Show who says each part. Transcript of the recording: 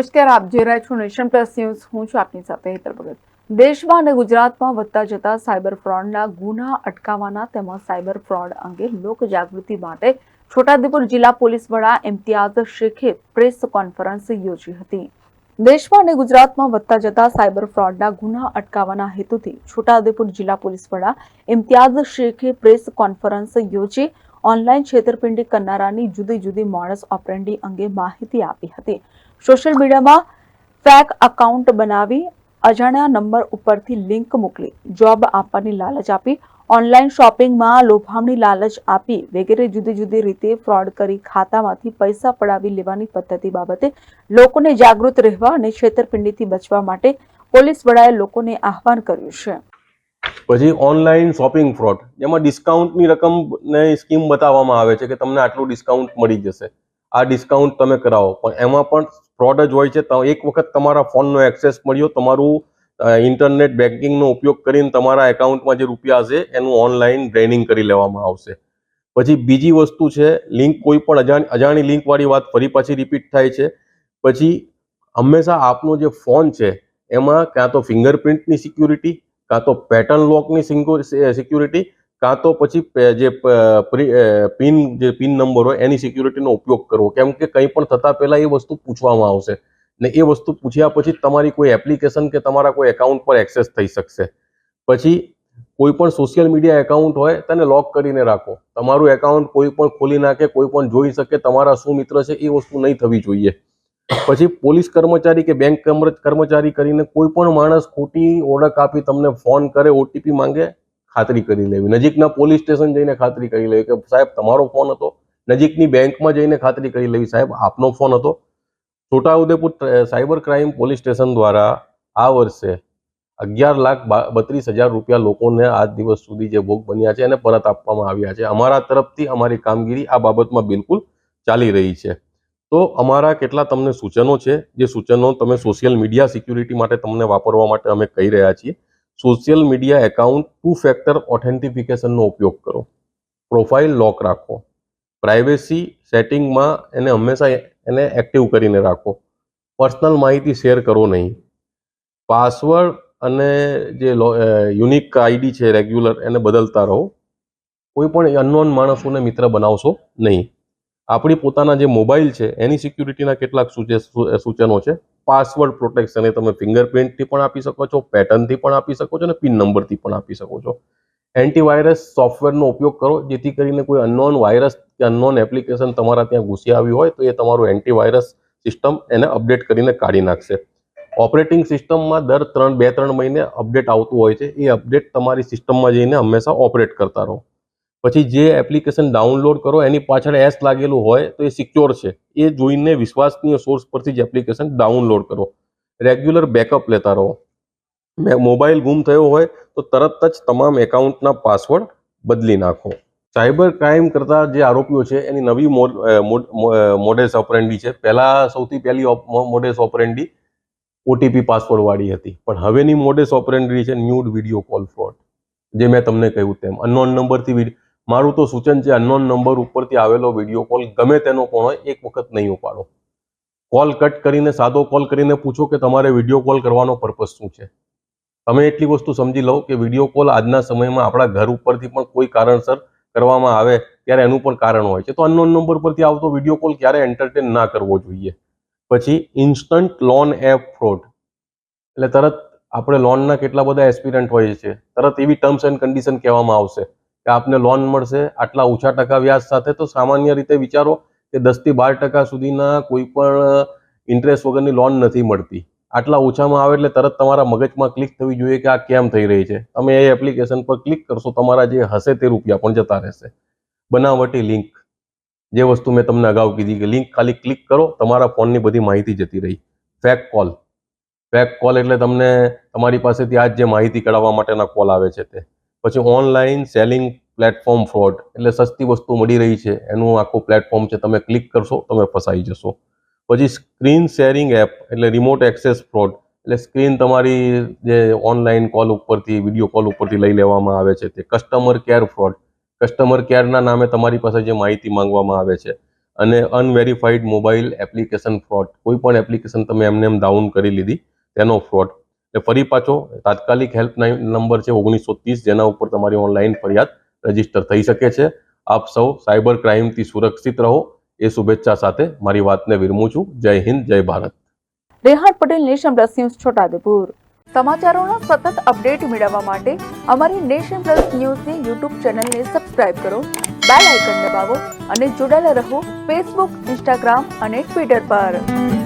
Speaker 1: નમસ્કાર, આપ જોઈ રહ્યા છો નેશન પ્લસ ન્યૂઝ. હું છું આપની સાથે હેતલ ભગત. દેશમાં અને ગુજરાતમાં વધતા જતા સાયબર ફ્રોડના ગુના અટકાવવાના તેમજ સાયબર ફ્રોડ અંગે લોક જાગૃતિ માટે છોટાઉદેપુર જિલ્લા પોલીસ વડા ઇમ્તિયાઝ શેખે પ્રેસ કોન્ફરન્સ યોજી હતી. દેશમાં અને ગુજરાતમાં વધતા જતા સાયબર ફ્રોડના ગુના અટકાવવાના હેતુથી છોટાઉદેપુર જિલ્લા પોલીસ વડા ઇમ્તિયાઝ શેખે પ્રેસ કોન્ફરન્સ યોજી ઓનલાઈન છેતરપિંડી કરનારાની જુદી જુદી મોડસ ઓપરેન્ડી અંગે માહિતી આપી હતી. સોશિયલ મીડિયામાં ફેક અકાઉન્ટ બનાવી અજાણ્યા નંબર ઉપરથી લિંક મોકલી જોબ આપવાની લાલચ આપી ઓનલાઈન શોપિંગમાં લોભામણી લાલચ આપી વગેરે જુદી જુદી રીતે ફ્રોડ કરી ખાતામાંથી પૈસા પડાવી લેવાની પદ્ધતિ બાબતે લોકોને જાગૃત રહેવા અને છેતરપિંડીથી બચવા માટે પોલીસ વડાએ લોકોને આહવાન કર્યું છે.
Speaker 2: પછી ઓનલાઈન શોપિંગ ફ્રોડ જેમાં ડિસ્કાઉન્ટની રકમને સ્કીમ બતાવવામાં આવે છે કે તમને આટલું ડિસ્કાઉન્ટ મળી જશે. આ ડિસ્કાઉન્ટ તમે કરાવો. પણ એમાં પણ ફ્રોડ જ હોય છે. એક વખત તમારા ફોનનો એક્સેસ મળ્યો, તમારું ઇન્ટરનેટ બેન્કિંગનો ઉપયોગ કરીને તમારા એકાઉન્ટમાં જે રૂપિયા હશે, એનું ઓનલાઈન ડ્રેનિંગ કરી લેવામાં આવશે. પછી બીજી વસ્તુ છે લિંક કોઈ પણ અજાણ, અજાણી લિંકવાળી વાત ફરી પાછી રિપીટ થાય છે. પછી હંમેશા આપનો જે ફોન છે, એમાં કાં તો ફિંગરપ્રિન્ટની સિક્યુરિટી કાં તો પેટર્ન લોકની સિક્યુરિટી કાં તો પછી જે પિન જે પિન નંબર હોય, એની સિક્યુરિટીનો ઉપયોગ કરવો. કેમ કે કંઈ પણ થતાં પહેલાં એ વસ્તુ પૂછવામાં આવશે. ને એ વસ્તુ પૂછ્યા પછી તમારી કોઈ એપ્લિકેશન કે તમારા કોઈ એકાઉન્ટ પર એક્સેસ થઈ શકશે. પછી, કોઈ પણ સોશિયલ મીડિયા એકાઉન્ટ હોય, તેને લોક કરીને રાખો. તમારું એકાઉન્ટ કોઈ પણ ખોલી નાખે, કોઈ પણ જોઈ શકે, તમારા શું મિત્ર છે, એ વસ્તુ નહીં થવી જોઈએ. પછી, પોલીસ કર્મચારી કે બેંક કર્મચારી કરીને કોઈ પણ માણસ ખોટી ઓળખ આપી તમને ફોન કરે, ઓટીપી માંગે ખાતરી કરી લેવી. નજીકના પોલીસ સ્ટેશન જઈને ખાતરી કરી લેવી કે સાહેબ, તમારો ફોન હતો. નજીકની બેંકમાં જઈને ખાતરી કરી લેવી. સાહેબ, આપનો ફોન હતો. Chhota Udepur cyber crime police station દ્વારા આ વર્ષે અગિયાર લાખ બત્રીસ હજાર રૂપિયા લોકોને આજ દિવસ સુધી જે ભોગ બન્યા છે એને પરત આપવામાં આવ્યા છે. અમારા તરફથી અમારી કામગીરી આ બાબતમાં બિલકુલ ચાલી રહી છે. તો અમારા કેટલા તમને સૂચનો છે? જે સૂચનો તમે સોશિયલ મીડિયા સિક્યુરિટી માટે તમને વાપરવા માટે અમે કહી રહ્યા છીએ. Social media account two factor ઓથેન્ટિફિકેશનનો ઉપયોગ કરો. પ્રોફાઇલ લોક રાખો. પ્રાઇવેસી સેટિંગમાં એને હંમેશા એને એક્ટિવ કરીને રાખો. પર્સનલ માહિતી શેર કરો નહીં. પાસવર્ડ અને જે યુનિક આઈડી છે રેગ્યુલર એને બદલતા રહો. કોઈ પણ અનનોન માણસોને મિત્ર બનાવશો નહીં. આપણી પોતાના જે મોબાઈલ છે એની સિક્યુરિટીના કેટલાક સૂચનો છે. પાસવર્ડ પ્રોટેક્શન એ તમે ફિંગરપ્રિન્ટથી પણ આપી શકો છો, પેટર્નથી પણ આપી શકો છો અને પિન નંબરથી પણ આપી શકો છો. એન્ટીવાયરસ સોફ્ટવેરનો ઉપયોગ કરો, જેથી કરીને કોઈ અનનોન વાયરસ કે અનનોન એપ્લિકેશન તમારા ત્યાં ઘૂસી આવી હોય તો એ તમારું એન્ટીવાયરસ સિસ્ટમ એને અપડેટ કરીને કાઢી નાખશે. ઓપરેટિંગ સિસ્ટમમાં દર ત્રણ, બે, ત્રણ મહિને અપડેટ આવતું હોય છે, એ અપડેટ તમારી સિસ્ટમમાં જઈને હંમેશા ઓપરેટ કરતા રહો. પછી જે એપ્લિકેશન ડાઉનલોડ કરો, એની પાછળ એસ લાગેલું હોય, તો એ સિક્યોર છે. એ જોઈને વિશ્વાસનીય સોર્સ પરથી જ એપ્લિકેશન ડાઉનલોડ કરો. રેગ્યુલર બેકઅપ લેતા રહો. મોબાઈલ ગુમ થયો હોય, તો તરત જ તમામ એકાઉન્ટના પાસવર્ડ બદલી નાખો. સાયબર ક્રાઇમ કરતા જે આરોપીઓ છે, એની નવી મોડેસ ઓપરેન્ડી છે. પહેલા સૌથી પહેલી મોડેસ ઓપરેન્ડી ઓટીપી પાસવર્ડ વાળી હતી. પણ હવેની મોડેસ ઓપરેન્ડી છે ન્યૂડ વીડિયો કોલ ફ્રોડ જે મેં તમને કહ્યું તેમ. અનનોન નંબરથી વિડ- મારું તો સૂચન છે અનનોન નંબર ઉપરથી આવેલો વીડિયો કોલ ગમે તેનો પણ હોય, એક વખત નહીં ઉપાડો. કોલ કટ કરીને, સાદો કોલ કરીને પૂછો કે તમારે વીડિયો કોલ કરવાનો પર્પઝ શું છે. તમે એટલી વસ્તુ સમજી લો કે વીડિયો કોલ આજના સમયમાં આપણા ઘર ઉપરથી પણ કોઈ કારણસર કરવામાં આવે ત્યારે એનું પણ કારણ હોય છે. તો અનનોન નંબર પરથી આવતો વીડિયો કોલ ક્યારે એન્ટરટેન ના કરવો જોઈએ? પછી ઇન્સ્ટન્ટ લોન એપ ફ્રોડ એટલે તરત આપણે લોનના કેટલા બધા એસ્પિરન્ટ હોય છે તરત એવી ટર્મ્સ એન્ડ કન્ડિશન કહેવામાં આવશે. આપને લોન મળશે. આટલા ઓછા ટકા વ્યાજ સાથે તો સામાન્ય રીતે વિચારો કે દસથી બાર ટકા સુધીના કોઈ પણ ઇન્ટરેસ્ટ વગરની લોન નથી મળતી. આટલા ઓછામાં આવે એટલે તરત તમારા મગજમાં ક્લિક થવી જોઈએ કે આ કેમ થઈ રહી છે. તમે એ એપ્લિકેશન પર ક્લિક કરશો, તમારા જે હશે તે રૂપિયા પણ જતા રહેશે. બનાવટી લિંક જે વસ્તુ મેં તમને અગાઉ કીધી કે લિંક ખાલી ક્લિક કરો, તમારા ફોનની બધી માહિતી જતી રહી. ફેક કોલ ફેક કોલ એટલે તમને તમારી પાસેથી આજ જે માહિતી કઢાવવા માટેના કોલ આવે છે તે. પછી ઓનલાઈન સેલિંગ પ્લેટફોર્મ ફ્રોડ એટલે સસ્તી વસ્તુ મળી રહી છે. એનું આખું પ્લેટફોર્મ છે, તમે ક્લિક કરશો, તમે ફસાઈ જશો. પછી સ્ક્રીન શેરિંગ એપ એટલે રિમોટ એક્સેસ ફ્રોડ એટલે સ્ક્રીન તમારી જે ઓનલાઈન કોલ ઉપરથી વીડિયો કોલ ઉપરથી લઈ લેવામાં આવે છે. તે કસ્ટમર કેર ફ્રોડ કસ્ટમર કેરના નામે તમારી પાસે જે માહિતી માંગવામાં આવે છે. અને અનવેરીફાઈડ મોબાઈલ એપ્લિકેશન ફ્રોડ કોઈ પણ એપ્લિકેશન તમે એમને એમ ડાઉન કરી લીધી, તેનો ફ્રોડ એટલે ફરી પાછો તાત્કાલિક હેલ્પલાઇન નંબર છે ઓગણીસો ત્રીસ, જેના ઉપર તમારી ઓનલાઈન ફરિયાદ રજિસ્ટર થઈ શકે છે. આપ સૌ સાયબર ક્રાઇમથી સુરક્ષિત રહો. એ શુભેચ્છા સાથે મારી વાતને વિરમું છું. જય હિન્દ, જય Bharat.
Speaker 1: Rehan Patel, nation plus news, Chhota Udepur. સમાચારોના સતત અપડેટ મેળવવા માટે અમારી નેશન પ્લસ ન્યૂઝની યુટ્યુબ ચેનલને સબસ્ક્રાઇબ કરો, બેલ આઇકન દબાવો અને જોડાયેલા રહો ફેસબુક, ઇન્સ્ટાગ્રામ અને ટ્વિટર પર.